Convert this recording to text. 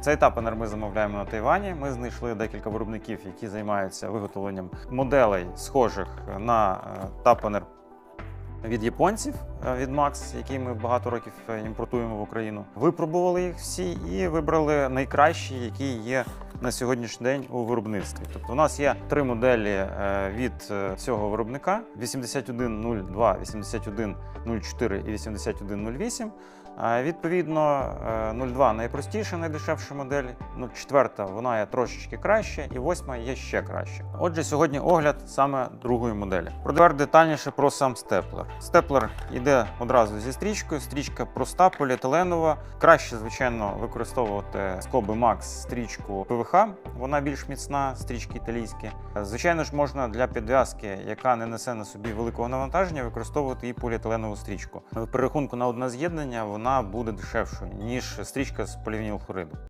Цей тапанер ми замовляємо на Тайвані. Ми знайшли декілька виробників, які займаються виготовленням моделей, схожих на тапанер від японців е, від Max, який ми багато років е, імпортуємо в Україну. Випробували їх всі і вибрали найкращі, які є на сьогоднішній день у виробництві. Тобто, у нас є три моделі е, від е, цього виробника: 8102, 8104 і 8108. Е, Відповідно, е, 02 найпростіша, найдешевша модель. Ну, четверта вона є трошечки краще, і восьма є ще краще. Отже, сьогодні огляд саме другої моделі. Про тепер детальніше про сам степлер. Степлер йде одразу зі стрічкою. Стрічка проста, поліетиленова. Краще, звичайно, використовувати скоби Max стрічку ПВХ. Вона більш міцна, стрічки італійські. Звичайно ж, можна для підв'язки, яка не несе на собі великого навантаження, використовувати і поліетиленову стрічку. В перерахунку на одне з'єднання вона буде дешевшою ніж стрічка з полівінілхлориду.